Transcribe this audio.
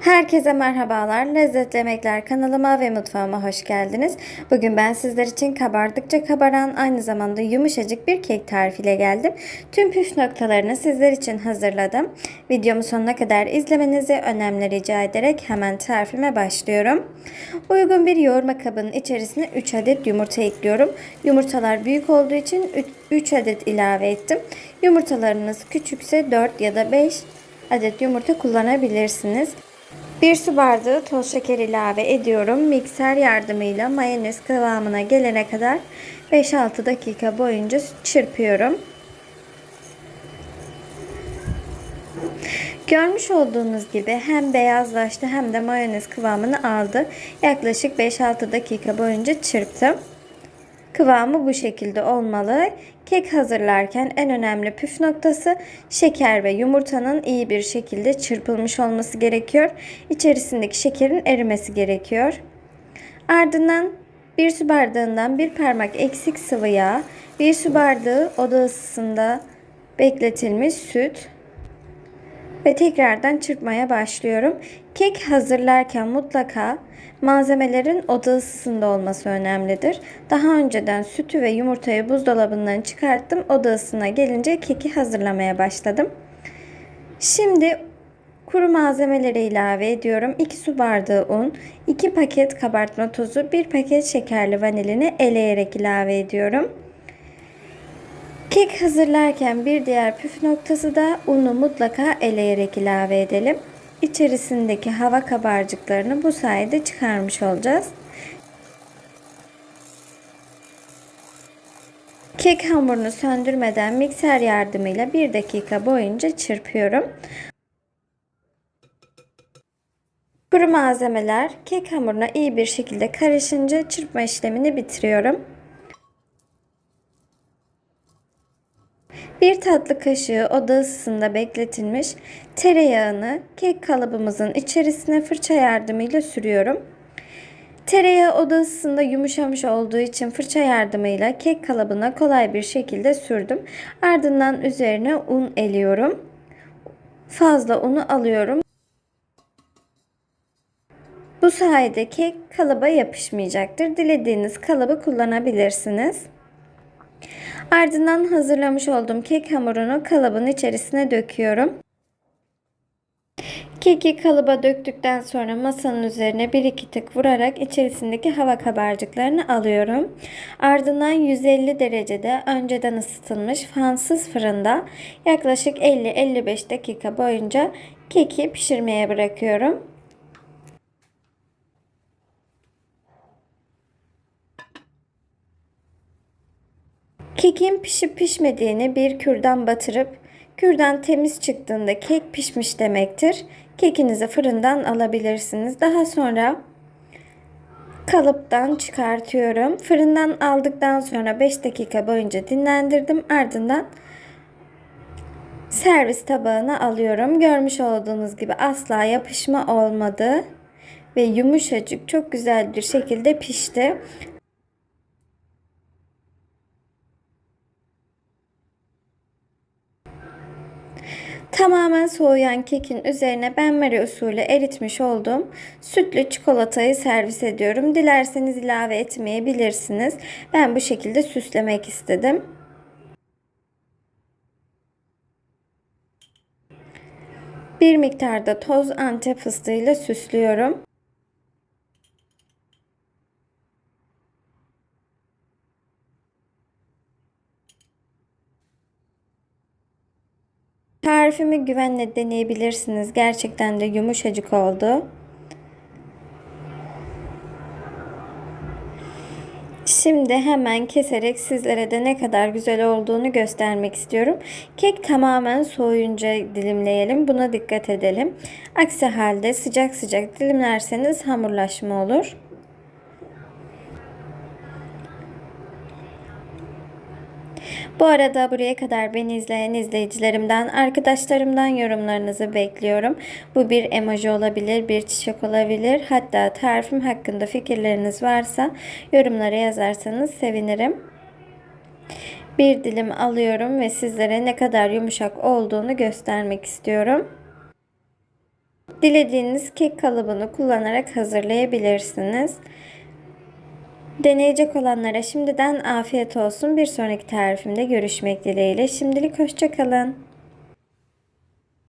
Herkese merhabalar. Lezzetli Yemekler kanalıma ve mutfağıma hoş geldiniz. Bugün ben sizler için kabardıkça kabaran aynı zamanda yumuşacık bir kek tarifiyle geldim. Tüm püf noktalarını sizler için hazırladım. Videomu sonuna kadar izlemenizi önemli rica ederek hemen tarifime başlıyorum. Uygun bir yoğurma kabının içerisine 3 adet yumurta ekliyorum. Yumurtalar büyük olduğu için 3 adet ilave ettim. Yumurtalarınız küçükse 4 ya da 5 adet yumurta kullanabilirsiniz. 1 su bardağı toz şeker ilave ediyorum. Mikser yardımıyla mayonez kıvamına gelene kadar 5-6 dakika boyunca çırpıyorum. Görmüş olduğunuz gibi hem beyazlaştı hem de mayonez kıvamını aldı. Yaklaşık 5-6 dakika boyunca çırptım. Kıvamı bu şekilde olmalı. Kek hazırlarken en önemli püf noktası şeker ve yumurtanın iyi bir şekilde çırpılmış olması gerekiyor. İçerisindeki şekerin erimesi gerekiyor. Ardından bir su bardağından bir parmak eksik sıvı yağ, bir su bardağı oda ısısında bekletilmiş süt ve tekrardan çırpmaya başlıyorum. Kek hazırlarken mutlaka Malzemelerin oda ısısında olması önemlidir. Daha önceden sütü ve yumurtayı buzdolabından çıkarttım. Oda ısısına gelince keki hazırlamaya başladım. Şimdi kuru malzemeleri ilave ediyorum. 2 su bardağı un, 2 paket kabartma tozu, 1 paket şekerli vanilini eleyerek ilave ediyorum. Kek hazırlarken bir diğer püf noktası da unu mutlaka eleyerek ilave edelim içerisindeki hava kabarcıklarını bu sayede çıkarmış olacağız. Kek hamurunu söndürmeden mikser yardımıyla 1 dakika boyunca çırpıyorum. Kuru malzemeler kek hamuruna iyi bir şekilde karışınca çırpma işlemini bitiriyorum. Bir tatlı kaşığı oda ısısında bekletilmiş tereyağını kek kalıbımızın içerisine fırça yardımıyla sürüyorum. Tereyağı oda ısısında yumuşamış olduğu için fırça yardımıyla kek kalıbına kolay bir şekilde sürdüm. Ardından üzerine un eliyorum. Fazla unu alıyorum. Bu sayede kek kalıba yapışmayacaktır. Dilediğiniz kalıbı kullanabilirsiniz. Ardından hazırlamış olduğum kek hamurunu kalıbın içerisine döküyorum. Keki kalıba döktükten sonra masanın üzerine bir iki tık vurarak içerisindeki hava kabarcıklarını alıyorum. Ardından 150 derecede önceden ısıtılmış fansız fırında yaklaşık 50-55 dakika boyunca keki pişirmeye bırakıyorum. Kekin pişip pişmediğini bir kürdan batırıp kürdan temiz çıktığında kek pişmiş demektir. Kekinizi fırından alabilirsiniz. Daha sonra kalıptan çıkartıyorum. Fırından aldıktan sonra 5 dakika boyunca dinlendirdim. Ardından servis tabağına alıyorum. Görmüş olduğunuz gibi asla yapışma olmadı ve yumuşacık çok güzel bir şekilde pişti. Tamamen soğuyan kekin üzerine benmari usulü eritmiş olduğum sütlü çikolatayı servis ediyorum. Dilerseniz ilave etmeyebilirsiniz. Ben bu şekilde süslemek istedim. Bir miktarda toz antep fıstığıyla süslüyorum. Tarifimi güvenle deneyebilirsiniz. Gerçekten de yumuşacık oldu. Şimdi hemen keserek sizlere de ne kadar güzel olduğunu göstermek istiyorum. Kek tamamen soğuyunca dilimleyelim. Buna dikkat edelim. Aksi halde sıcak sıcak dilimlerseniz hamurlaşma olur. Bu arada buraya kadar beni izleyen izleyicilerimden, arkadaşlarımdan yorumlarınızı bekliyorum. Bu bir emoji olabilir, bir çiçek olabilir. Hatta tarifim hakkında fikirleriniz varsa yorumlara yazarsanız sevinirim. Bir dilim alıyorum ve sizlere ne kadar yumuşak olduğunu göstermek istiyorum. Dilediğiniz kek kalıbını kullanarak hazırlayabilirsiniz. Deneyecek olanlara şimdiden afiyet olsun. Bir sonraki tarifimde görüşmek dileğiyle. Şimdilik hoşçakalın.